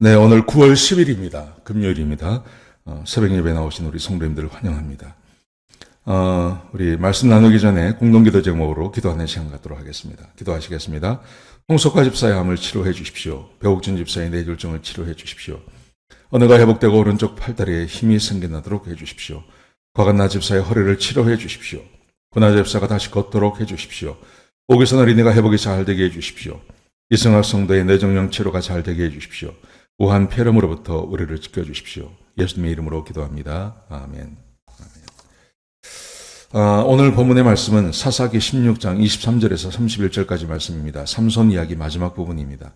네, 오늘 9월 10일입니다. 금요일입니다. 어, 새벽 예배 나오신 우리 성도님들을 환영합니다. 어, 우리 말씀 나누기 전에 공동기도 제목으로 기도하는 시간 갖도록 하겠습니다. 기도하시겠습니다. 홍석화 집사의 암을 치료해 주십시오. 배옥준 집사의 뇌졸중을 치료해 주십시오. 어느가 회복되고 오른쪽 팔다리에 힘이 생겨나도록 해 주십시오. 과간나 집사의 허리를 치료해 주십시오. 군나 집사가 다시 걷도록 해 주십시오. 오기선 어린이가 회복이 잘 되게 해 주십시오. 이승학 성도의 뇌정령 치료가 잘 되게 해 주십시오. 우한 폐렴으로부터 우리를 지켜주십시오. 예수님의 이름으로 기도합니다. 아멘. 아, 오늘 본문의 말씀은 사사기 16장 23절에서 31절까지 말씀입니다. 삼손 이야기 마지막 부분입니다.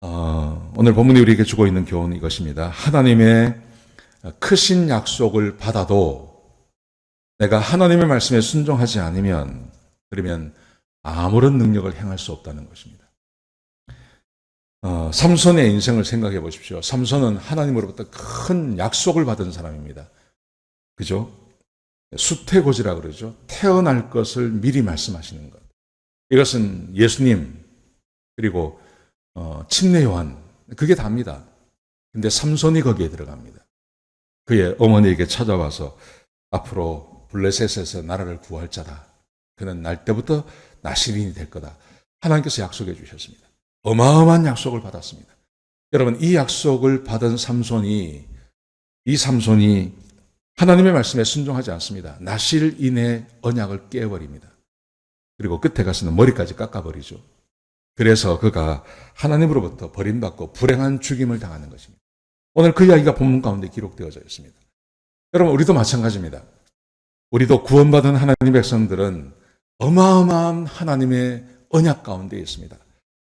아, 오늘 본문이 우리에게 주고 있는 교훈은 이것입니다. 하나님의 크신 약속을 받아도 내가 하나님의 말씀에 순종하지 않으면 그러면 아무런 능력을 행할 수 없다는 것입니다. 어, 삼손의 인생을 생각해 보십시오. 삼손은 하나님으로부터 큰 약속을 받은 사람입니다. 그죠? 수태고지라 그러죠. 태어날 것을 미리 말씀하시는 것. 이것은 예수님 그리고 어, 침례 요한 그게 답니다. 근데 삼손이 거기에 들어갑니다. 그의 어머니에게 찾아와서 앞으로 블레셋에서 나라를 구할 자다. 그는 날 때부터 나시린이 될 거다. 하나님께서 약속해 주셨습니다. 어마어마한 약속을 받았습니다. 여러분, 이 약속을 받은 삼손이, 이 삼손이 하나님의 말씀에 순종하지 않습니다. 나실인의 언약을 깨버립니다. 그리고 끝에 가서는 머리까지 깎아버리죠. 그래서 그가 하나님으로부터 버림받고 불행한 죽임을 당하는 것입니다. 오늘 그 이야기가 본문 가운데 기록되어져 있습니다. 여러분, 우리도 마찬가지입니다. 우리도 구원받은 하나님 백성들은 어마어마한 하나님의 언약 가운데 있습니다.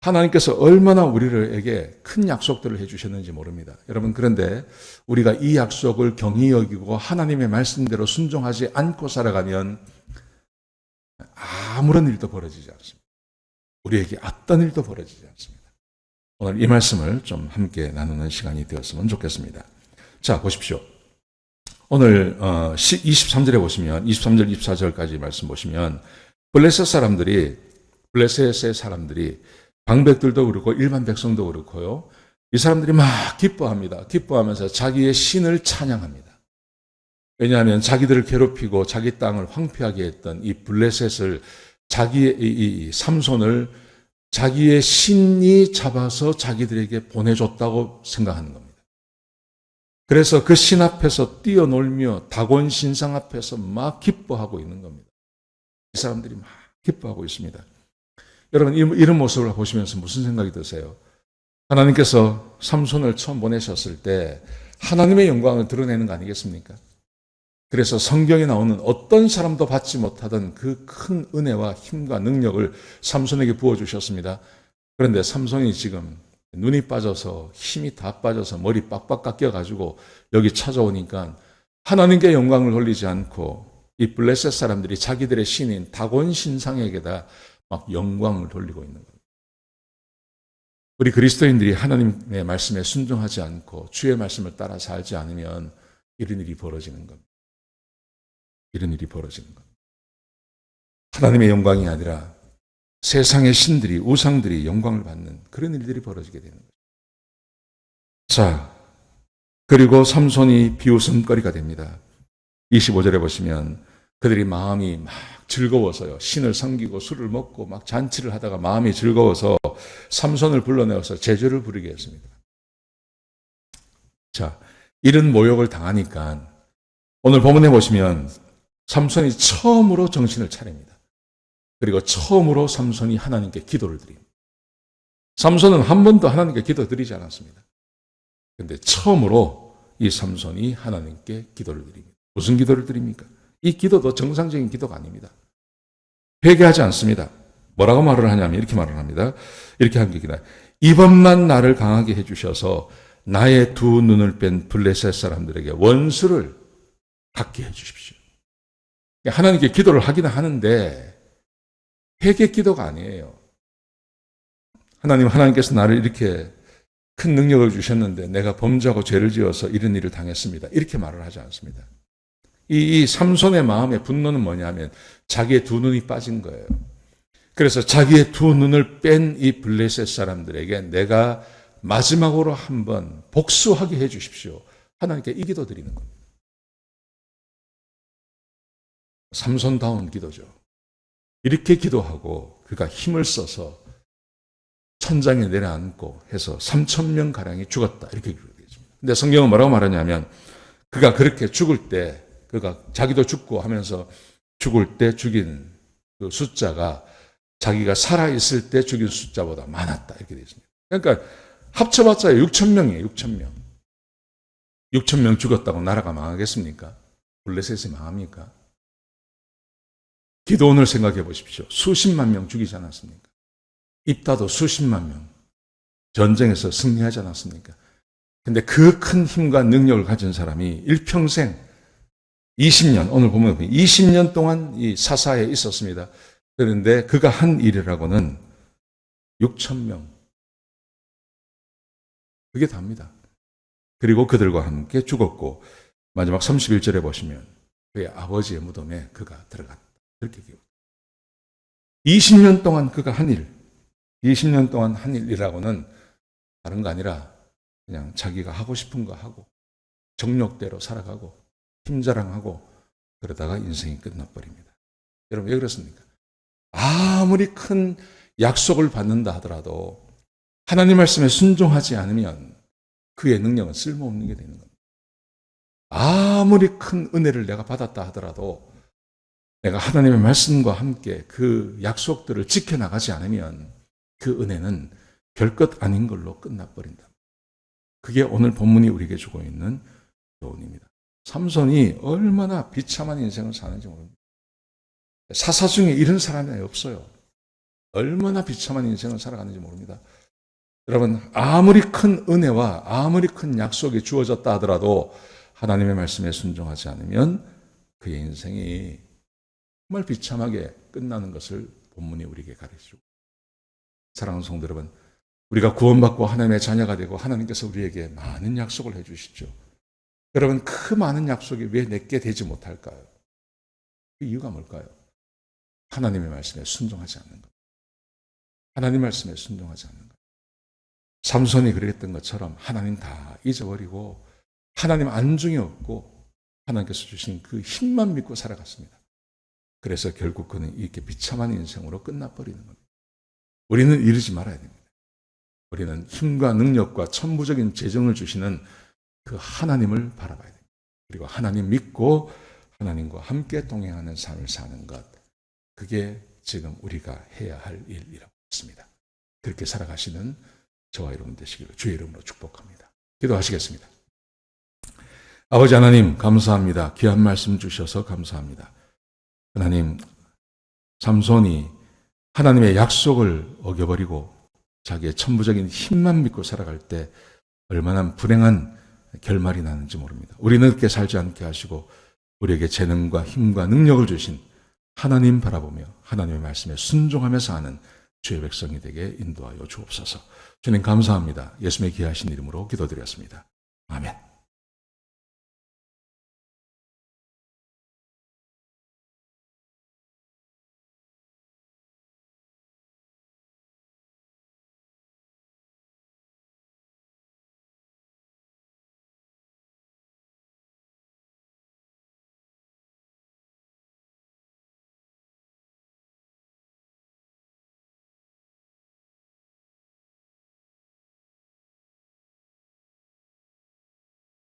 하나님께서 얼마나 우리를에게 큰 약속들을 해주셨는지 모릅니다. 여러분, 그런데 우리가 이 약속을 경히 여기고 하나님의 말씀대로 순종하지 않고 살아가면 아무런 일도 벌어지지 않습니다. 우리에게 어떤 일도 벌어지지 않습니다. 오늘 이 말씀을 좀 함께 나누는 시간이 되었으면 좋겠습니다. 자, 보십시오. 오늘 23절에 어, 보시면 23절, 24절까지 말씀 보시면 블레셋 사람들이 블레셋의 사람들이 방백들도 그렇고 일반 백성도 그렇고요. 이 사람들이 막 기뻐합니다. 기뻐하면서 자기의 신을 찬양합니다. 왜냐하면 자기들을 괴롭히고 자기 땅을 황폐하게 했던 이 블레셋을 자기의 이, 이 삼손을 자기의 신이 잡아서 자기들에게 보내줬다고 생각하는 겁니다. 그래서 그 신 앞에서 뛰어놀며 다곤 신상 앞에서 막 기뻐하고 있는 겁니다. 이 사람들이 막 기뻐하고 있습니다. 여러분 이런 모습을 보시면서 무슨 생각이 드세요? 하나님께서 삼손을 처음 보내셨을 때 하나님의 영광을 드러내는 거 아니겠습니까? 그래서 성경에 나오는 어떤 사람도 받지 못하던 그 큰 은혜와 힘과 능력을 삼손에게 부어주셨습니다. 그런데 삼손이 지금 눈이 빠져서 힘이 다 빠져서 머리 빡빡 깎여가지고 여기 찾아오니까 하나님께 영광을 돌리지 않고 이 블레셋 사람들이 자기들의 신인 다곤 신상에게다 막 영광을 돌리고 있는 겁니다. 우리 그리스도인들이 하나님의 말씀에 순종하지 않고 주의 말씀을 따라 살지 않으면 이런 일이 벌어지는 겁니다. 이런 일이 벌어지는 겁니다. 하나님의 영광이 아니라 세상의 신들이, 우상들이 영광을 받는 그런 일들이 벌어지게 되는 거죠. 자, 그리고 삼손이 비웃음거리가 됩니다. 25절에 보시면 그들이 마음이 막 즐거워서요. 신을 섬기고 술을 먹고 막 잔치를 하다가 마음이 즐거워서 삼손을 불러내어서 제주를 부르게 했습니다. 자, 이런 모욕을 당하니까 오늘 본문에 보시면 삼손이 처음으로 정신을 차립니다. 그리고 처음으로 삼손이 하나님께 기도를 드립니다. 삼손은 한 번도 하나님께 기도 드리지 않았습니다. 근데 처음으로 이 삼손이 하나님께 기도를 드립니다. 무슨 기도를 드립니까? 이 기도도 정상적인 기도가 아닙니다. 회개하지 않습니다. 뭐라고 말을 하냐면 이렇게 말을 합니다. 이렇게 한 얘기다. 이번만 나를 강하게 해주셔서 나의 두 눈을 뺀 블레셋 사람들에게 원수를 갖게 해주십시오. 하나님께 기도를 하기는 하는데 회개 기도가 아니에요. 하나님, 하나님께서 나를 이렇게 큰 능력을 주셨는데 내가 범죄하고 죄를 지어서 이런 일을 당했습니다. 이렇게 말을 하지 않습니다. 이, 이 삼손의 마음의 분노는 뭐냐면 자기의 두 눈이 빠진 거예요. 그래서 자기의 두 눈을 뺀 이 블레셋 사람들에게 내가 마지막으로 한번 복수하게 해 주십시오. 하나님께 이 기도 드리는 겁니다. 삼손다운 기도죠. 이렇게 기도하고 그가 힘을 써서 천장에 내려앉고 해서 3천 명 가량이 죽었다 이렇게 기록되어집니다. 근데 성경은 뭐라고 말하냐면 그가 그렇게 죽을 때 그가 자기도 죽고 하면서 죽을 때 죽인 그 숫자가 자기가 살아 있을 때 죽인 숫자보다 많았다 이렇게 되어 있습니다. 그러니까 합쳐봤자 6천 명이에요. 6천 명. 6천 명 죽었다고 나라가 망하겠습니까? 블레셋이 망합니까? 기도원을 생각해 보십시오. 수십만 명 죽이지 않았습니까? 입다도 수십만 명 전쟁에서 승리하지 않았습니까? 근데 그 큰 힘과 능력을 가진 사람이 일평생 20년, 오늘 보면 20년 동안 이 사사에 있었습니다. 그런데 그가 한 일이라고는 6천 명. 그게 답니다. 그리고 그들과 함께 죽었고 마지막 31절에 보시면 그의 아버지의 무덤에 그가 들어갔다. 그렇게 기록. 20년 동안 그가 한 일, 20년 동안 한 일이라고는 다른 거 아니라 그냥 자기가 하고 싶은 거 하고 정력대로 살아가고 힘자랑하고 그러다가 인생이 끝나버립니다. 여러분 왜 그렇습니까? 아무리 큰 약속을 받는다 하더라도 하나님 말씀에 순종하지 않으면 그의 능력은 쓸모없는 게 되는 겁니다. 아무리 큰 은혜를 내가 받았다 하더라도 내가 하나님의 말씀과 함께 그 약속들을 지켜나가지 않으면 그 은혜는 별것 아닌 걸로 끝나버린다. 그게 오늘 본문이 우리에게 주고 있는 교훈입니다. 삼손이 얼마나 비참한 인생을 사는지 모릅니다. 사사 중에 이런 사람이 없어요. 얼마나 비참한 인생을 살아가는지 모릅니다. 여러분, 아무리 큰 은혜와 아무리 큰 약속이 주어졌다 하더라도 하나님의 말씀에 순종하지 않으면 그의 인생이 정말 비참하게 끝나는 것을 본문이 우리에게 가르쳐주고 사랑하는 성도 여러분, 우리가 구원받고 하나님의 자녀가 되고 하나님께서 우리에게 많은 약속을 해주시죠. 여러분, 그 많은 약속이 왜 내게 되지 못할까요? 그 이유가 뭘까요? 하나님의 말씀에 순종하지 않는 것. 하나님 말씀에 순종하지 않는 것. 삼손이 그랬던 것처럼 하나님 다 잊어버리고 하나님 안중에 없고 하나님께서 주신 그 힘만 믿고 살아갔습니다. 그래서 결국 그는 이렇게 비참한 인생으로 끝나버리는 겁니다. 우리는 이러지 말아야 됩니다. 우리는 힘과 능력과 천부적인 재정을 주시는 그 하나님을 바라봐야 됩니다. 그리고 하나님 믿고 하나님과 함께 동행하는 삶을 사는 것. 그게 지금 우리가 해야 할 일이라고 했습니다. 그렇게 살아가시는 저와 여러분 되시기를 주의 이름으로 축복합니다. 기도하시겠습니다. 아버지 하나님, 감사합니다. 귀한 말씀 주셔서 감사합니다. 하나님, 삼손이 하나님의 약속을 어겨버리고 자기의 천부적인 힘만 믿고 살아갈 때 얼마나 불행한 결말이 나는지 모릅니다. 우리는 그렇게 살지 않게 하시고 우리에게 재능과 힘과 능력을 주신 하나님 바라보며 하나님의 말씀에 순종하며 사는 주의 백성이 되게 인도하여 주옵소서. 주님 감사합니다. 예수님의 귀하신 이름으로 기도드렸습니다. 아멘.